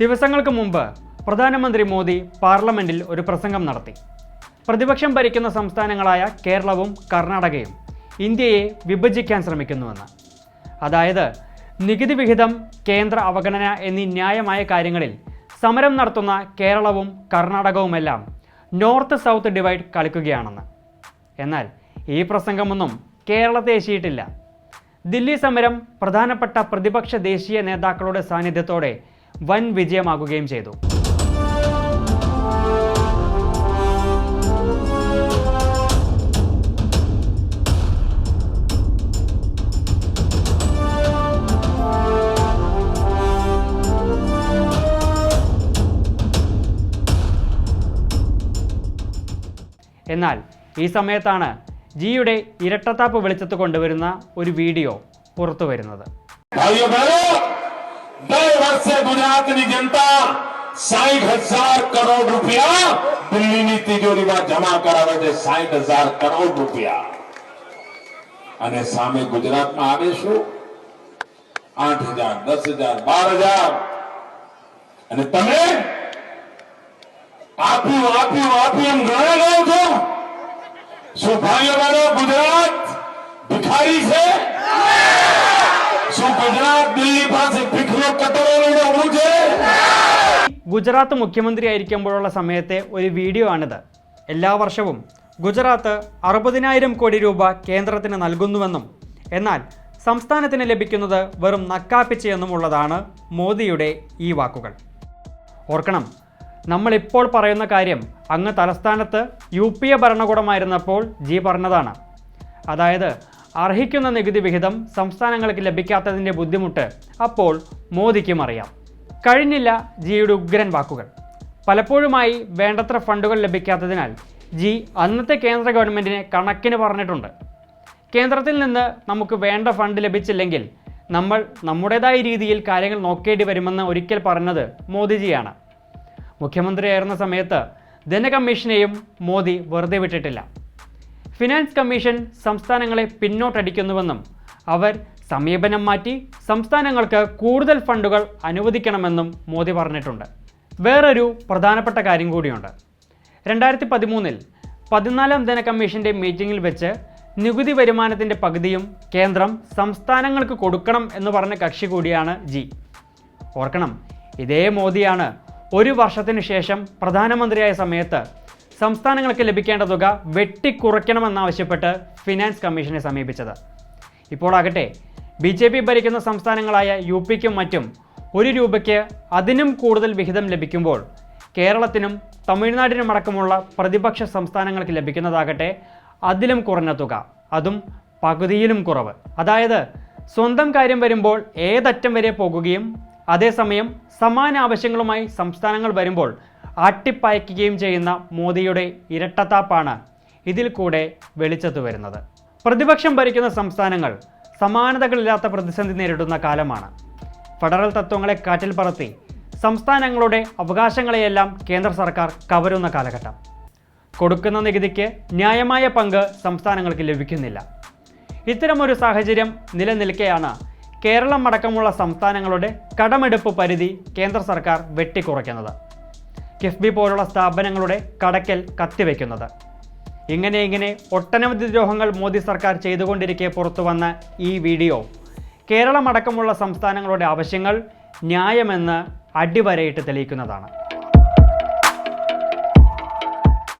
ദിവസങ്ങൾക്ക് മുമ്പ് പ്രധാനമന്ത്രി മോദി പാർലമെന്റിൽ ഒരു പ്രസംഗം നടത്തി. പ്രതിപക്ഷം ഭരിക്കുന്ന സംസ്ഥാനങ്ങളായ കേരളവും കർണാടകയും ഇന്ത്യയെ വിഭജിക്കാൻ ശ്രമിക്കുന്നുവെന്ന്. അതായത് നികുതി വിഹിതം കേന്ദ്ര അവഗണന എന്നീ ന്യായമായ കാര്യങ്ങളിൽ സമരം നടത്തുന്ന കേരളവും കർണാടകവുമെല്ലാം നോർത്ത് സൗത്ത് ഡിവൈഡ് കളിക്കുകയാണെന്ന്. എന്നാൽ ഈ പ്രസംഗമൊന്നും കേരളത്തെ ഏശിയിട്ടില്ല ദില്ലി സമരം പ്രധാനപ്പെട്ട പ്രതിപക്ഷ ദേശീയ നേതാക്കളുടെ സാന്നിധ്യത്തോടെ വൻ വിജയമാകുകയും ചെയ്തു. എന്നാൽ ഈ സമയത്താണ് ജിയുടെ ഇരട്ടത്താപ്പ് വെളിച്ചത്ത് കൊണ്ടുവരുന്ന ഒരു വീഡിയോ പുറത്തു വരുന്നത് બે વર્ષે ગુજરાતની જનતા સાહીઠ હજાર કરોડ રૂપિયા દિલ્હીની તિજોરીમાં જમા કરાવે છે સાહીઠ હજાર કરોડ રૂપિયા અને સામે ગુજરાતમાં આવે શું આઠ હજાર દસ હજાર બાર હજાર અને તમે આપ્યું આપ્યું આપ્યું એમ ગણે ગયો છો શું ભાઈઓ ગુજરાત ભિખારી છે શું ગુજરાત દિલ્હી પાસે ഗുജറാത്ത് മുഖ്യമന്ത്രി ആയിരിക്കുമ്പോഴുള്ള സമയത്തെ ഒരു വീഡിയോ ആണിത്. എല്ലാ വർഷവും ഗുജറാത്ത് അറുപതിനായിരം കോടി രൂപ കേന്ദ്രത്തിന് നൽകുന്നുവെന്നും എന്നാൽ സംസ്ഥാനത്തിന് ലഭിക്കുന്നത് വെറും നക്കാപ്പിച്ചയെന്നുമുള്ളതാണ് മോദിയുടെ ഈ വാക്കുകൾ. ഓർക്കണം നമ്മളിപ്പോൾ പറയുന്ന കാര്യം അങ്ങ് തലസ്ഥാനത്ത് യു പി എ ഭരണകൂടമായിരുന്നപ്പോൾ ജി പറഞ്ഞതാണ്. അതായത് അർഹിക്കുന്ന നികുതി വിഹിതം സംസ്ഥാനങ്ങൾക്ക് ലഭിക്കാത്തതിന്റെ ബുദ്ധിമുട്ട് അപ്പോൾ മോദിക്കും അറിയാം. കഴിഞ്ഞില്ല ജിയുടെ ഉഗ്രൻ വാക്കുകൾ. പലപ്പോഴുമായി വേണ്ടത്ര ഫണ്ടുകൾ ലഭിക്കാത്തതിനാൽ ജി അന്നത്തെ കേന്ദ്ര ഗവൺമെന്റിനെ കണക്കിന് പറഞ്ഞിട്ടുണ്ട്. കേന്ദ്രത്തിൽ നിന്ന് നമുക്ക് വേണ്ട ഫണ്ട് ലഭിച്ചില്ലെങ്കിൽ നമ്മൾ നമ്മുടേതായ രീതിയിൽ കാര്യങ്ങൾ നോക്കേണ്ടി വരുമെന്ന് ഒരിക്കൽ പറഞ്ഞത് മോദിജിയാണ്. മുഖ്യമന്ത്രിയായിരുന്ന സമയത്ത് ധനകമ്മീഷനെയും മോദി വെറുതെ വിട്ടിട്ടില്ല. ഫിനാൻസ് കമ്മീഷൻ സംസ്ഥാനങ്ങളെ പിന്നോട്ടടിക്കുന്നുവെന്നും അവർ സമീപനം മാറ്റി സംസ്ഥാനങ്ങൾക്ക് കൂടുതൽ ഫണ്ടുകൾ അനുവദിക്കണമെന്നും മോദി പറഞ്ഞിട്ടുണ്ട്. വേറൊരു പ്രധാനപ്പെട്ട കാര്യം കൂടിയുണ്ട്. രണ്ടായിരത്തി പതിമൂന്നിൽ പതിനാലാം ധനകമ്മീഷന്റെ മീറ്റിംഗിൽ വെച്ച് നികുതി വരുമാനത്തിന്റെ പകുതിയും കേന്ദ്രം സംസ്ഥാനങ്ങൾക്ക് കൊടുക്കണം എന്ന് പറഞ്ഞ കക്ഷി കൂടിയാണ് ജി. ഓർക്കണം ഇതേ മോദിയാണ് ഒരു വർഷത്തിന് ശേഷം പ്രധാനമന്ത്രിയായ സമയത്ത് സംസ്ഥാനങ്ങൾക്ക് ലഭിക്കേണ്ട തുക വെട്ടിക്കുറയ്ക്കണമെന്നാവശ്യപ്പെട്ട് ഫിനാൻസ് കമ്മീഷനെ സമീപിച്ചത്. ഇപ്പോൾ ആകട്ടെ ബി ജെ പി ഭരിക്കുന്ന സംസ്ഥാനങ്ങളായ യു പിക്കും മറ്റും ഒരു രൂപയ്ക്ക് അതിനും കൂടുതൽ വിഹിതം ലഭിക്കുമ്പോൾ കേരളത്തിനും തമിഴ്നാടിനുമടക്കമുള്ള പ്രതിപക്ഷ സംസ്ഥാനങ്ങൾക്ക് ലഭിക്കുന്നതാകട്ടെ അതിലും കുറഞ്ഞ തുക. അതും പകുതിയിലും കുറവ്. അതായത് സ്വന്തം കാര്യം വരുമ്പോൾ ഏതറ്റം വരെ പോകുകയും അതേസമയം സമാന ആവശ്യങ്ങളുമായി സംസ്ഥാനങ്ങൾ വരുമ്പോൾ ആട്ടിപ്പായ്ക്കുകയും ചെയ്യുന്ന മോദിയുടെ ഇരട്ടത്താപ്പാണ് ഇതിൽ കൂടെ വെളിച്ചത്തു വരുന്നത്. പ്രതിപക്ഷം ഭരിക്കുന്ന സംസ്ഥാനങ്ങൾ സമാനതകളില്ലാത്ത പ്രതിസന്ധി നേരിടുന്ന കാലമാണ്. ഫെഡറൽ തത്വങ്ങളെ കാറ്റിൽ പറത്തി സംസ്ഥാനങ്ങളുടെ അവകാശങ്ങളെയെല്ലാം കേന്ദ്ര സർക്കാർ കവരുന്ന കാലഘട്ടം. കൊടുക്കുന്ന നികുതിക്ക് ന്യായമായ പങ്ക് സംസ്ഥാനങ്ങൾക്ക് ലഭിക്കുന്നില്ല. ഇത്തരമൊരു സാഹചര്യം നിലനിൽക്കെയാണ് കേരളം അടക്കമുള്ള സംസ്ഥാനങ്ങളുടെ കടമെടുപ്പ് പരിധി കേന്ദ്ര സർക്കാർ വെട്ടിക്കുറയ്ക്കുന്നത്. കിഫ്ബി പോലുള്ള സ്ഥാപനങ്ങളുടെ കടക്കൽ കത്തിവെക്കുന്നത്. ഇങ്ങനെ ഇങ്ങനെ ഒട്ടനവധി ദ്രോഹങ്ങൾ മോദി സർക്കാർ ചെയ്തുകൊണ്ടിരിക്കെ പുറത്തു വന്ന ഈ വീഡിയോ. കേരളമടക്കമുള്ള സംസ്ഥാനങ്ങളുടെ ആവശ്യങ്ങൾ ന്യായമെന്ന് അടിവരയിട്ട് തെളിയിക്കുന്നതാണ്.